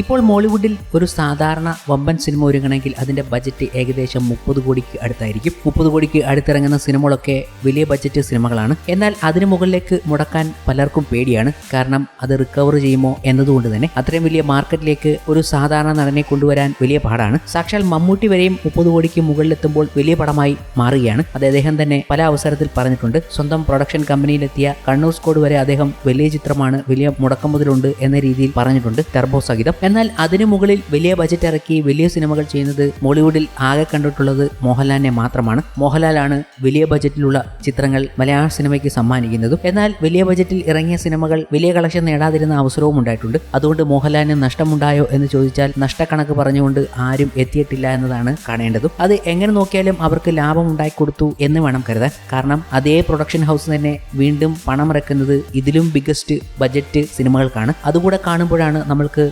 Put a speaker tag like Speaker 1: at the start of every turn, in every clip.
Speaker 1: ഇപ്പോൾ മോളിവുഡിൽ ഒരു സാധാരണ വമ്പൻ സിനിമ ഒരുങ്ങണമെങ്കിൽ അതിന്റെ ബജറ്റ് ഏകദേശം മുപ്പത് കോടിക്ക് അടുത്തായിരിക്കും. മുപ്പത് കോടിക്ക് അടുത്തിറങ്ങുന്ന സിനിമകളൊക്കെ വലിയ ബജറ്റ് സിനിമകളാണ്. എന്നാൽ അതിനു മുകളിലേക്ക് മുടക്കാൻ പലർക്കും പേടിയാണ്. കാരണം അത് റിക്കവർ ചെയ്യുമോ എന്നതുകൊണ്ട് തന്നെ അത്രയും വലിയ മാർക്കറ്റിലേക്ക് ഒരു സാധാരണ നടനെ കൊണ്ടുവരാൻ വലിയ പാടാണ്. സാക്ഷാൽ മമ്മൂട്ടി വരെയും മുപ്പത് കോടിക്ക് മുകളിലെത്തുമ്പോൾ വലിയ പടമായി മാറുകയാണ്. അത് അദ്ദേഹം തന്നെ പല അവസരത്തിൽ പറഞ്ഞിട്ടുണ്ട്. സ്വന്തം പ്രൊഡക്ഷൻ കമ്പനിയിലെത്തിയ കണ്ണൂർ സ്കോഡ് വരെ അദ്ദേഹം വലിയ ചിത്രമാണ് വലിയ മുടക്കം മുതലുണ്ട് എന്ന രീതിയിൽ പറഞ്ഞിട്ടുണ്ട്. ടെർബോ സഹിതം. എന്നാൽ അതിനു മുകളിൽ വലിയ ബജറ്റ് ഇറക്കി വലിയ സിനിമകൾ ചെയ്യുന്നത് മോളിവുഡിൽ ആകെ കണ്ടിട്ടുള്ളത് മോഹൻലാലിനെ മാത്രമാണ്. മോഹൻലാലാണ് വലിയ ബജറ്റിലുള്ള ചിത്രങ്ങൾ മലയാള സിനിമയ്ക്ക് സമ്മാനിക്കുന്നതും. എന്നാൽ വലിയ ബജറ്റിൽ ഇറങ്ങിയ സിനിമകൾ വലിയ കളക്ഷൻ നേടാതിരുന്ന അവസരവും ഉണ്ടായിട്ടുണ്ട്. അതുകൊണ്ട് മോഹൻലാലിന് നഷ്ടമുണ്ടായോ എന്ന് ചോദിച്ചാൽ നഷ്ടക്കണക്ക് പറഞ്ഞുകൊണ്ട് ആരും എത്തിയിട്ടില്ല എന്നതാണ് കാണേണ്ടതും. അത് എങ്ങനെ നോക്കിയാലും അവർക്ക് ലാഭം ഉണ്ടാക്കി കൊടുത്തു എന്ന് വേണം കരുതാൻ. കാരണം അതേ പ്രൊഡക്ഷൻ ഹൗസ് തന്നെ വീണ്ടും പണം ഇറക്കുന്നത് ഇതിലും ബിഗസ്റ്റ് ബജറ്റ് സിനിമകൾക്കാണ് അതുകൂടെ കാണുമ്പോഴാണ് നമ്മൾക്ക്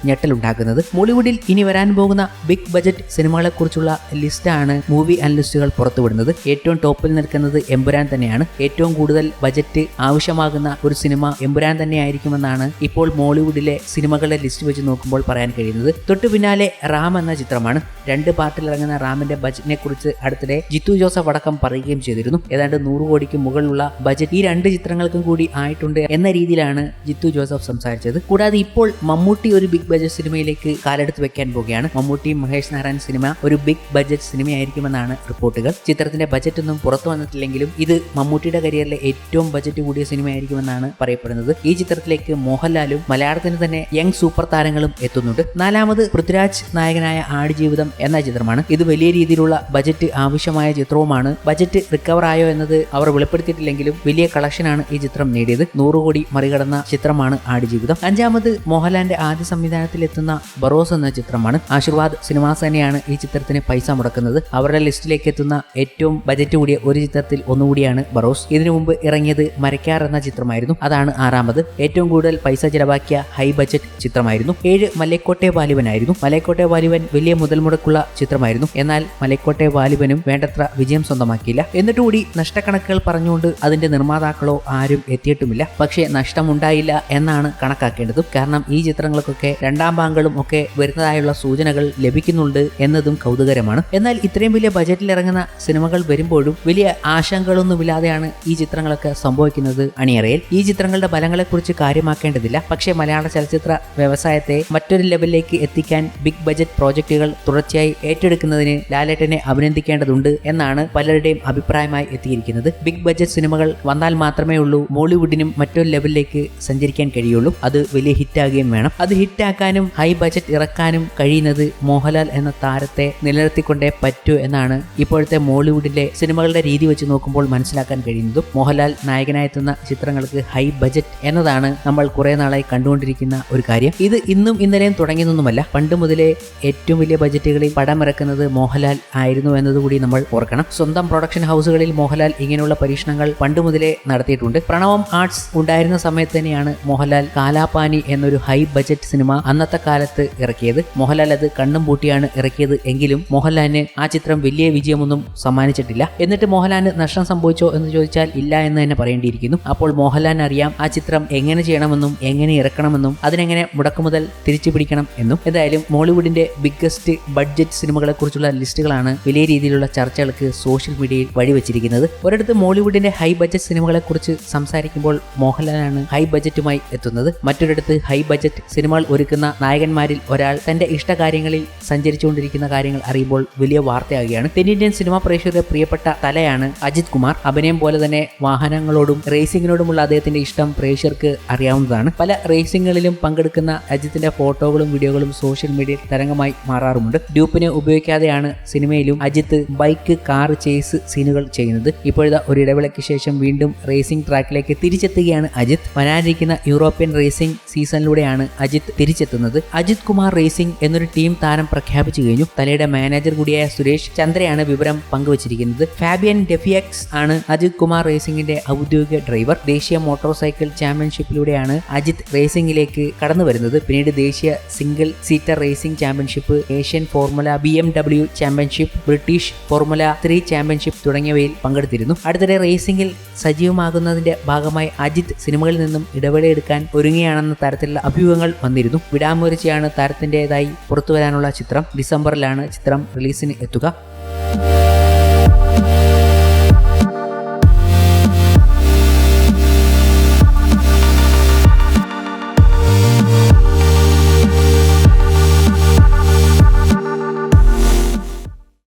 Speaker 1: ഞെട്ടലുണ്ടാക്കുന്നത് മോളിവുഡിൽ ഇനി വരാൻ പോകുന്ന ബിഗ് ബജറ്റ് സിനിമകളെ കുറിച്ചുള്ള ലിസ്റ്റാണ് മൂവി അനലിസ്റ്റുകൾ പുറത്തുവിടുന്നത്. ഏറ്റവും ടോപ്പിൽ നിൽക്കുന്നത് എമ്പുരാൻ തന്നെയാണ്. ഏറ്റവും കൂടുതൽ ബജറ്റ് ആവശ്യമാകുന്ന ഒരു സിനിമ എമ്പുരാൻ തന്നെയായിരിക്കുമെന്നാണ് ഇപ്പോൾ മോളിവുഡിലെ സിനിമകളുടെ ലിസ്റ്റ് വെച്ച് നോക്കുമ്പോൾ പറയാൻ കഴിയുന്നത്. തൊട്ടു പിന്നാലെ റാം എന്ന ചിത്രമാണ്. രണ്ട് പാർട്ടിൽ ഇറങ്ങുന്ന റാമിന്റെ ബജറ്റിനെ കുറിച്ച് അടുത്തിടെ ജിത്തു ജോസഫ് അടക്കം പറയുകയും ചെയ്തിരുന്നു. ഏതാണ്ട് നൂറ് കോടിക്ക് മുകളിലുള്ള ബജറ്റ് ഈ രണ്ട് ചിത്രങ്ങൾക്കും കൂടി ആയിട്ടുണ്ട് എന്ന രീതിയിലാണ് ജിത്തു ജോസഫ് സംസാരിച്ചത്. കൂടാതെ ഇപ്പോൾ മമ്മൂട്ടി ഒരു ബിഗ് ബജറ്റ് സിനിമയിലേക്ക് കാലെടുത്ത് വെക്കാൻ പോവുകയാണ്. മമ്മൂട്ടി മഹേഷ് നാരായൺ സിനിമ ഒരു ബിഗ് ബജറ്റ് സിനിമയായിരിക്കുമെന്നാണ് റിപ്പോർട്ടുകൾ. ചിത്രത്തിന്റെ ബജറ്റ് ഒന്നും പുറത്തു വന്നിട്ടില്ലെങ്കിലും ഇത് മമ്മൂട്ടിയുടെ കരിയറിലെ ഏറ്റവും ബജറ്റ് കൂടിയ സിനിമയായിരിക്കുമെന്നാണ് പറയപ്പെടുന്നത്. ഈ ചിത്രത്തിലേക്ക് മോഹൻലാലും മലയാളത്തിന് തന്നെ യങ് സൂപ്പർ താരങ്ങളും എത്തുന്നുണ്ട്. നാലാമത് പൃഥ്വിരാജ് നായകനായ ആടുജീവിതം എന്ന ചിത്രമാണ്. ഇത് വലിയ രീതിയിലുള്ള ബജറ്റ് ആവശ്യമായ ചിത്രവുമാണ്. ബജറ്റ് റിക്കവർ ആയോ എന്നത് അവർ വെളിപ്പെടുത്തിയിട്ടില്ലെങ്കിലും വലിയ കളക്ഷനാണ് ഈ ചിത്രം നേടിയത്. നൂറ് കോടി മറികടന്ന ചിത്രമാണ് ആടുജീവിതം അഞ്ചാമത് മോഹൻലാലിന്റെ ആദ്യ സംവിധാനത്തിൽ എത്തുന്ന ബറോസ് എന്ന ചിത്രമാണ്. ആശീർവാദ് സിനിമാസ് തന്നെയാണ് ഈ ചിത്രത്തിന് പൈസ മുടക്കുന്നത്. അവരുടെ ലിസ്റ്റിലേക്ക് എത്തുന്ന ഏറ്റവും ബജറ്റ് കൂടിയ ഒരു ചിത്രത്തിൽ ഒന്നുകൂടിയാണ് ബറോസ്. ഇതിനു മുമ്പ് ഇറങ്ങിയത് മരക്കാർ എന്ന ചിത്രമായിരുന്നു. അതാണ് ആറാമത്. ഏറ്റവും കൂടുതൽ പൈസ ചിലവാക്കിയ ഹൈ ബജറ്റ് ചിത്രമായിരുന്നു. ഏഴ് മലക്കോട്ടെ വാലിബനായിരുന്നു. മലക്കോട്ടെ വാലിബൻ വലിയ മുതൽ മുടക്കുള്ള ചിത്രമായിരുന്നു. എന്നാൽ മലക്കോട്ടെ വാലിബനും വേണ്ടത്ര വിജയം സ്വന്തമാക്കിയില്ല. എന്നിട്ടുകൂടി നഷ്ടക്കണക്കുകൾ പറഞ്ഞുകൊണ്ട് അതിന്റെ നിർമ്മാതാക്കളോ ആരും എത്തിയിട്ടുമില്ല. പക്ഷേ നഷ്ടമുണ്ടായില്ല എന്നാണ് കണക്കാക്കേണ്ടത്. കാരണം ഈ ചിത്രങ്ങൾക്കൊക്കെ രണ്ടാം ഭാഗങ്ങളും ഒക്കെ വരുന്നതായുള്ള സൂചനകൾ ലഭിക്കുന്നുണ്ട് എന്നതും കൗതുകരമാണ്. എന്നാൽ ഇത്രയും വലിയ ബജറ്റിൽ ഇറങ്ങുന്ന സിനിമകൾ വരുമ്പോഴും വലിയ ആശങ്കകളൊന്നുമില്ലാതെയാണ് ഈ ചിത്രങ്ങളൊക്കെ സംഭവിക്കുന്നത് അണിയറയിൽ. ഈ ചിത്രങ്ങളുടെ ഫലങ്ങളെക്കുറിച്ച് കാര്യമാക്കേണ്ടതില്ല. പക്ഷേ മലയാള ചലച്ചിത്ര വ്യവസായത്തെ മറ്റൊരു ലെവലിലേക്ക് എത്തിക്കാൻ ബിഗ് ബജറ്റ് പ്രോജക്റ്റുകൾ തുടർച്ചയായി ഏറ്റെടുക്കുന്നതിന് ലാലേട്ടനെ അഭിനന്ദിക്കേണ്ടതുണ്ട് എന്നാണ് പലരുടെയും അഭിപ്രായമായി എത്തിയിരിക്കുന്നത്. ബിഗ് ബജറ്റ് സിനിമകൾ വന്നാൽ മാത്രമേ ഉള്ളൂ മോളിവുഡിനും മറ്റൊരു ലെവലിലേക്ക് സഞ്ചരിക്കാൻ കഴിയുള്ളൂ. അത് വലിയ ഹിറ്റാകുകയും വേണം. അത് ഹിറ്റാക്കാനും ഹൈ ബജറ്റ് ഇറക്കാനും കഴിയുന്നത് മോഹൻലാൽ എന്ന താരത്തെ നിലനിർത്തിക്കൊണ്ടേ പറ്റൂ എന്നാണ് ഇപ്പോഴത്തെ മോളിവുഡിലെ സിനിമകളുടെ രീതി വെച്ച് നോക്കുമ്പോൾ മനസ്സിലാക്കാൻ കഴിയുന്നതും മോഹൻലാൽ നായകനായെത്തുന്ന ചിത്രങ്ങൾക്ക് ഹൈ ബജറ്റ് എന്നതാണ് നമ്മൾ കുറെ നാളായി കണ്ടുകൊണ്ടിരിക്കുന്ന ഒരു കാര്യം. ഇത് ഇന്നും ഇന്നലെയും തുടങ്ങിയതൊന്നുമല്ല. പണ്ട് മുതലേ ഏറ്റവും വലിയ ബജറ്റുകളിൽ പടം ഇറക്കുന്നത് മോഹൻലാൽ ആയിരുന്നു എന്നതുകൂടി നമ്മൾ ഓർക്കണം. സ്വന്തം പ്രൊഡക്ഷൻ ഹൗസുകളിൽ മോഹൻലാൽ ഇങ്ങനെയുള്ള പരീക്ഷണങ്ങൾ പണ്ട് മുതലേ നടത്തിയിട്ടുണ്ട്. പ്രണവം ആർട്സ് ഉണ്ടായിരുന്ന സമയത്ത് തന്നെയാണ് മോഹൻലാൽ കാലാപാനി എന്നൊരു ഹൈ ബജറ്റ് സിനിമ അന്നത്തെ കാലത്ത് ഇറക്കിയത്. മോഹൻലാൽ അത് കണ്ണും പൂട്ടിയാണ് ഇറക്കിയത് എങ്കിലും മോഹൻലാലിന് ആ ചിത്രം വലിയ വിജയമൊന്നും സമ്മാനിച്ചിട്ടില്ല. എന്നിട്ട് മോഹൻലാലിന് നഷ്ടം സംഭവിച്ചോ എന്ന് ചോദിച്ചാൽ ഇല്ല എന്ന് തന്നെ പറയേണ്ടിയിരിക്കുന്നു. അപ്പോൾ മോഹൻലാലിന് അറിയാം ആ ചിത്രം എങ്ങനെ ചെയ്യണമെന്നും എങ്ങനെ ഇറക്കണമെന്നും അതിനെങ്ങനെ മുടക്കുമുതൽ തിരിച്ചു പിടിക്കണം എന്നും. എന്തായാലും മോളിവുഡിന്റെ ബിഗ്ഗസ്റ്റ് ബഡ്ജറ്റ് സിനിമകളെ കുറിച്ചുള്ള ലിസ്റ്റുകളാണ് വലിയ രീതിയിലുള്ള ചർച്ചകൾക്ക് സോഷ്യൽ മീഡിയയിൽ വഴിവെച്ചിരിക്കുന്നത്. ഒരിടത്ത് മോളിവുഡിന്റെ ഹൈ ബജറ്റ് സിനിമകളെ കുറിച്ച് സംസാരിക്കുമ്പോൾ മോഹൻലാലാണ് ഹൈ ബജറ്റുമായി എത്തുന്നത്. മറ്റൊരിടത്ത് ഹൈ ബജറ്റ് സിനിമകൾ ഒരുക്കുന്ന നായകന്മാരിൽ ഒരാൾ തന്റെ ഇഷ്ടകാര്യങ്ങളിൽ സഞ്ചരിച്ചുകൊണ്ടിരിക്കുന്ന കാര്യങ്ങൾ അറിയുമ്പോൾ വലിയ വാർത്തയാകുകയാണ്. തെന്നിന്ത്യൻ സിനിമാ പ്രേക്ഷകരുടെ പ്രിയപ്പെട്ട തലയാണ് അജിത് കുമാർ. അഭിനയം പോലെ തന്നെ വാഹനങ്ങളോടും റേസിംഗിനോടുമുള്ള അദ്ദേഹത്തിന്റെ ഇഷ്ടം പ്രേക്ഷകർക്ക് അറിയാവുന്നതാണ്. പല റേസിംഗുകളിലും പങ്കെടുക്കുന്ന അജിത്തിന്റെ ഫോട്ടോകളും വീഡിയോകളും സോഷ്യൽ മീഡിയയിൽ തരംഗമായി മാറാറുമുണ്ട്. ഡ്യൂപ്പിനെ ഉപയോഗിക്കാതെയാണ് സിനിമയിലും അജിത്ത് ബൈക്ക് കാർ ചേസ് സീനുകൾ ചെയ്യുന്നത്. ഇപ്പോഴത്തെ ഒരു ഇടവേളയ്ക്ക് ശേഷം വീണ്ടും റേസിംഗ് ട്രാക്കിലേക്ക് തിരിച്ചെത്തുകയാണ് അജിത് വരാനിരിക്കുന്ന യൂറോപ്യൻ റേസിംഗ് സീസണിലൂടെയാണ് അജിത്ത് തിരിച്ചെത്തുന്നത്. അജിത് കുമാർ റേസിംഗ് എന്നൊരു ടീം താരം പ്രഖ്യാപിച്ചു കഴിഞ്ഞു. തലയുടെ മാനേജർ കൂടിയായ സുരേഷ് ചന്ദ്രയാണ് വിവരം പങ്കുവച്ചിരിക്കുന്നത്. ഫാബിയൻ ഡെഫിയക്സ് ആണ് അജിത് കുമാർ റേസിംഗിന്റെ ഔദ്യോഗിക ഡ്രൈവർ. ദേശീയ മോട്ടോർ സൈക്കിൾ ചാമ്പ്യൻഷിപ്പിലൂടെയാണ് അജിത് റേസിംഗിലേക്ക് കടന്നു വരുന്നത്. പിന്നീട് ദേശീയ single seater racing championship Asian formula B M W championship British formula three championship തുടങ്ങിയവയിൽ പങ്കെടുത്തിരുന്നു. അടുത്തിടെ റേസിംഗിൽ സജീവമാകുന്നതിന്റെ ഭാഗമായി അജിത് സിനിമകളിൽ നിന്നും ഇടവേളയെടുക്കാൻ ഒരുങ്ങിയാണെന്ന തരത്തിലുള്ള അഭ്യൂഹങ്ങൾ വന്നിരുന്നു. വിടാമൊരു മാറ്റുരച്ചാണ് താരത്തിന്റെതായി പുറത്തു വരാനുള്ള ചിത്രം. ഡിസംബറിലാണ് ചിത്രം റിലീസിന് എത്തുക.